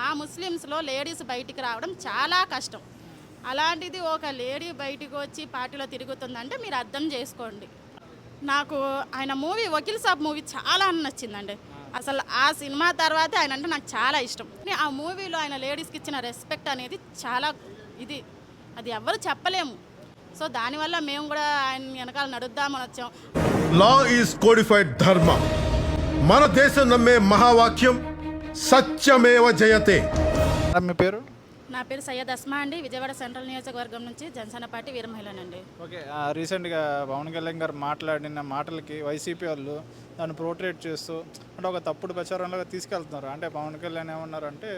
మా ముస్లిమ్స్లో లేడీస్ బయటికి రావడం చాలా కష్టం. అలాంటిది ఒక లేడీ బయటికి వచ్చి పార్టీలో తిరుగుతుందంటే మీరు అర్థం చేసుకోండి. నాకు ఆయన మూవీ వకీల్ సాబ్ మూవీ చాలా నచ్చిందండి. అసలు ఆ సినిమా తర్వాత ఆయన అంటే నాకు చాలా ఇష్టం. ఆ మూవీలో ఆయన లేడీస్కి ఇచ్చిన రెస్పెక్ట్ అనేది చాలా ఇది. అది ఎవ్వరు చెప్పలేము. సో దానివల్ల మేము కూడా ఆయన వెనకాల నడుద్దామని వచ్చాం. లా ఈజ్ కోడిఫైడ్ ధర్మ మన దేశం నమ్మే మహావాక్యం సత్యమేవ జయతే. మీ పేరు? నా పేరు సయ్యద్ అస్మా అండి. విజయవాడ సెంట్రల్ నియోజకవర్గం నుంచి జనసేన పార్టీ వీర మహిళనండి. ఓకే రీసెంట్గా పవన్ కళ్యాణ్ గారు మాట్లాడిన మాటలకి వైసీపీ వాళ్ళు దాన్ని ప్రోట్రేట్ చేస్తూ అంటే ఒక తప్పుడు ప్రచారంలో తీసుకెళ్తున్నారు. అంటే పవన్ కళ్యాణ్ ఏమన్నారంటే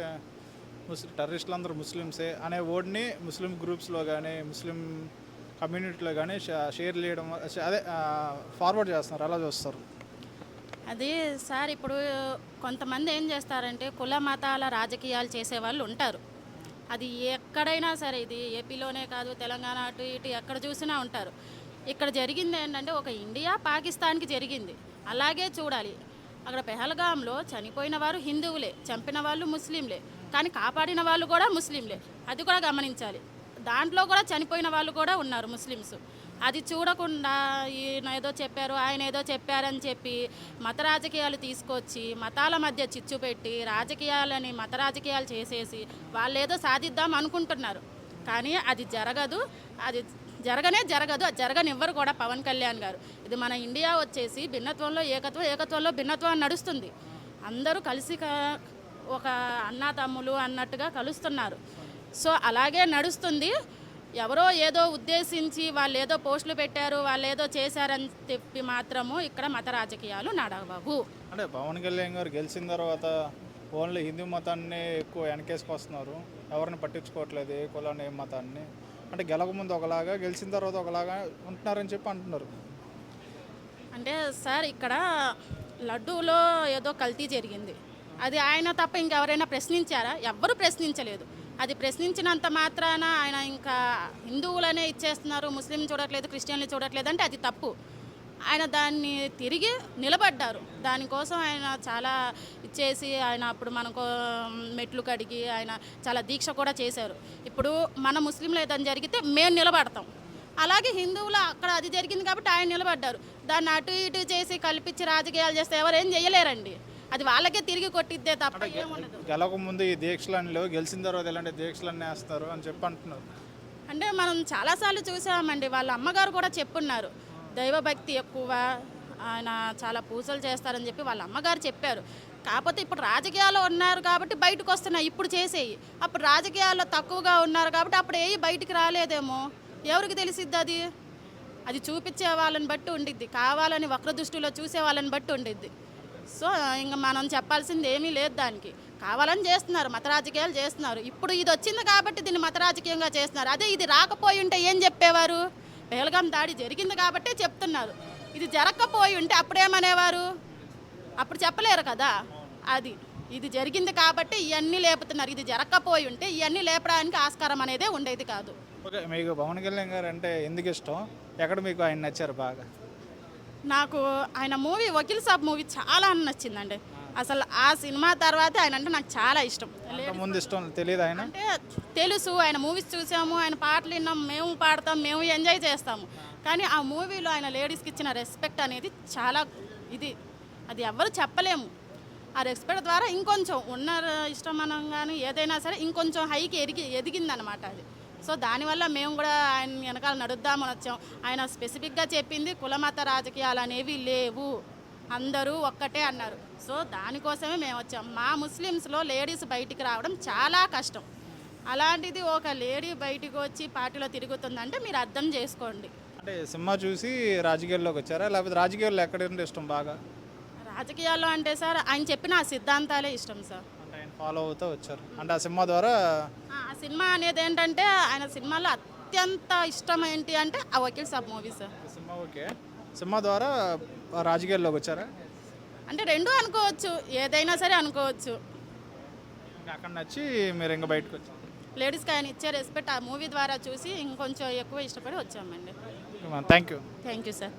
ముస్లిం టెర్రరిస్టులు అందరూ ముస్లిమ్సే అనే వర్డ్ని ముస్లిం గ్రూప్స్లో కానీ ముస్లిం కమ్యూనిటీలో కానీ షేర్ చేయడం అదే ఫార్వర్డ్ చేస్తున్నారు. అలా చూస్తారు. అది సార్ ఇప్పుడు కొంతమంది ఏం చేస్తారంటే కుల మతాల రాజకీయాలు చేసేవాళ్ళు ఉంటారు. అది ఎక్కడైనా సరే ఇది ఏపీలోనే కాదు తెలంగాణ అటు ఇటు ఎక్కడ చూసినా ఉంటారు. ఇక్కడ జరిగింది ఏంటంటే ఒక ఇండియా పాకిస్తాన్కి జరిగింది. అలాగే చూడాలి. అక్కడ పెహల్గాంలో చనిపోయిన వారు హిందువులే చంపిన వాళ్ళు ముస్లింలే కానీ కాపాడిన వాళ్ళు కూడా ముస్లింలే. అది కూడా గమనించాలి. దాంట్లో కూడా చనిపోయిన వాళ్ళు కూడా ఉన్నారు ముస్లిమ్స్. అది చూడకుండా ఈయన ఏదో చెప్పారు ఆయన ఏదో చెప్పారని చెప్పి మత రాజకీయాలు తీసుకొచ్చి మతాల మధ్య చిచ్చు పెట్టి రాజకీయాలని మత రాజకీయాలు చేసేసి వాళ్ళు ఏదో సాధిద్దాం అనుకుంటున్నారు. కానీ అది జరగదు. అది జరగనే జరగదు. అది జరగనివ్వరు కూడా పవన్ కళ్యాణ్ గారు. ఇది మన ఇండియా వచ్చేసి భిన్నత్వంలో ఏకత్వం ఏకత్వంలో భిన్నత్వం నడుస్తుంది. అందరూ కలిసి ఒక అన్నా తమ్ములు అన్నట్టుగా కలుస్తున్నారు. సో అలాగే నడుస్తుంది. ఎవరో ఏదో ఉద్దేశించి వాళ్ళు ఏదో పోస్టులు పెట్టారు వాళ్ళు ఏదో చేశారని చెప్పి మాత్రము ఇక్కడ మత రాజకీయాలు నడవవు. అంటే పవన్ కళ్యాణ్ గారు గెలిచిన తర్వాత ఓన్లీ హిందూ మతాన్ని ఎక్కువ వెనకేసుకొస్తున్నారు. ఎవరిని పట్టించుకోవట్లేదు ఏ కులాన్ని ఏ మతాన్ని. అంటే గెలకముందు ఒకలాగా గెలిచిన తర్వాత ఒకలాగా ఉంటున్నారని చెప్పి అంటున్నారు. అంటే సార్ ఇక్కడ లడ్డూలో ఏదో కల్తీ జరిగింది. అది ఆయన తప్ప ఇంకెవరైనా ప్రశ్నించారా? ఎవ్వరు ప్రశ్నించలేదు. అది ప్రశ్నించినంత మాత్రాన ఆయన ఇంకా హిందువులనే ఇచ్చేస్తున్నారు ముస్లిం చూడట్లేదు క్రిస్టియన్లు చూడట్లేదు అంటే అది తప్పు. ఆయన దాన్ని తిరిగి నిలబడ్డారు. దానికోసం ఆయన చాలా ఇచ్చేసి ఆయన అప్పుడు మనకు మెట్లు కడిగి ఆయన చాలా దీక్ష కూడా చేశారు. ఇప్పుడు మన ముస్లింలు ఏదైనా జరిగితే మేము నిలబడతాం. అలాగే హిందువులు అక్కడ అది జరిగింది కాబట్టి ఆయన నిలబడ్డారు. దాన్ని అటు ఇటు చేసి కల్పించి రాజకీయాలు చేస్తే ఎవరేం చేయలేరండి. అది వాళ్ళకే తిరిగి కొట్టిద్దే తప్ప ఏముండదు గెలకముందు ఈ దీక్షలన్నీ లేవు. గెలిచిన తర్వాత ఇలాంటి దీక్షలన్నీ వేస్తారు అని చెప్పి అంటున్నారు అంటే మనం చాలాసార్లు చూసామండి. వాళ్ళ అమ్మగారు కూడా చెప్పున్నారు. దైవభక్తి ఎక్కువ ఆయన చాలా పూజలు చేస్తారని చెప్పి వాళ్ళ అమ్మగారు చెప్పారు. కాకపోతే ఇప్పుడు రాజకీయాల్లో ఉన్నారు కాబట్టి బయటకు వస్తున్నాయి. ఇప్పుడు చేసేయి. అప్పుడు రాజకీయాల్లో తక్కువగా ఉన్నారు కాబట్టి అప్పుడు ఏ బయటికి రాలేదేమో? ఎవరికి తెలిసిద్ది అది? అది చూపించే వాళ్ళని బట్టి ఉండిద్ది. కావాలని వక్ర దృష్టిలో చూసే వాళ్ళని బట్టి ఉండిద్ది. సో ఇంకా మనం చెప్పాల్సింది ఏమీ లేదు దానికి. కావాలని చేస్తున్నారు మత రాజకీయాలు చేస్తున్నారు. ఇప్పుడు ఇది వచ్చింది కాబట్టి దీన్ని మత రాజకీయంగా చేస్తున్నారు. అదే ఇది రాకపోయి ఉంటే ఏం చెప్పేవారు? పేలగాం దాడి జరిగింది కాబట్టే చెప్తున్నారు. ఇది జరగకపోయి ఉంటే అప్పుడేమనేవారు? అప్పుడు చెప్పలేరు కదా. అది ఇది జరిగింది కాబట్టి ఇవన్నీ లేపుతున్నారు. ఇది జరగకపోయి ఉంటే ఇవన్నీ లేపడానికి ఆస్కారం అనేదే ఉండేది కాదు. ఓకే మీకు పవన్ కళ్యాణ్ గారు అంటే ఎందుకు ఇష్టం ఎక్కడ మీకు ఆయన నచ్చారు బాగా? నాకు ఆయన మూవీ వకీల్ సాబ్ మూవీ చాలా నచ్చిందండి. అసలు ఆ సినిమా తర్వాత ఆయన అంటే నాకు చాలా ఇష్టం. ముందు ఇష్టం తెలియదు ఆయన? అంటే తెలుసు ఆయన మూవీస్ చూసాము ఆయన పాటలు విన్నాం మేము పాడతాం మేము ఎంజాయ్ చేస్తాము. కానీ ఆ మూవీలో ఆయన లేడీస్కి ఇచ్చిన రెస్పెక్ట్ అనేది చాలా ఇది. అది ఎవ్వరు చెప్పలేము. ఆ రెస్పెక్ట్ ద్వారా ఇంకొంచెం ఉన్న ఇష్టం కానీ ఏదైనా సరే ఇంకొంచెం హైకి ఎదిగి ఎదిగిందనమాట అది. సో దానివల్ల మేము కూడా ఆయన వెనకాల నడుద్దామని వచ్చాం. ఆయన స్పెసిఫిక్గా చెప్పింది కులమత రాజకీయాలు అనేవి లేవు. అందరూ ఒక్కటే అన్నారు. సో దానికోసమే మేము వచ్చాం. మా ముస్లిమ్స్లో లేడీస్ బయటికి రావడం చాలా కష్టం. అలాంటిది ఒక లేడీ బయటికి వచ్చి పార్టీలో తిరుగుతుందంటే మీరు అర్థం చేసుకోండి. అంటే సినిమా చూసి రాజకీయాల్లోకి వచ్చారా? లేకపోతే రాజకీయాల్లో ఎక్కడ ఇష్టం బాగా? రాజకీయాల్లో అంటే సార్ ఆయన చెప్పిన ఆ సిద్ధాంతాలే ఇష్టం సార్. ఫాలో అవుతూ వచ్చారు. అంటే ఆ సినిమా ద్వారా ఆ ఆ సినిమా అనేది ఏంటంటే ఆయన సినిమాలో అత్యంత ఇష్టం ఏంటి అంటే ఆ వకీల్ సాబ్ మూవీ సార్. ఈ సినిమా ఓకే. సినిమా ద్వారా రాజకీయాల్లోకి వచ్చారా? అంటే రెండూ అనుకోవచ్చు. ఏదైనా సరే అనుకోవచ్చు. ఇంకా అక్కడ నచ్చి మీరు ఇంకా బయటకు వచ్చారు. లేడీస్కి ఆయన ఇచ్చే రెస్పెక్ట్ ఆ మూవీ ద్వారా చూసి ఇంకొంచెం ఎక్కువ ఇష్టపడి వచ్చామండి. Thank you thank you sir.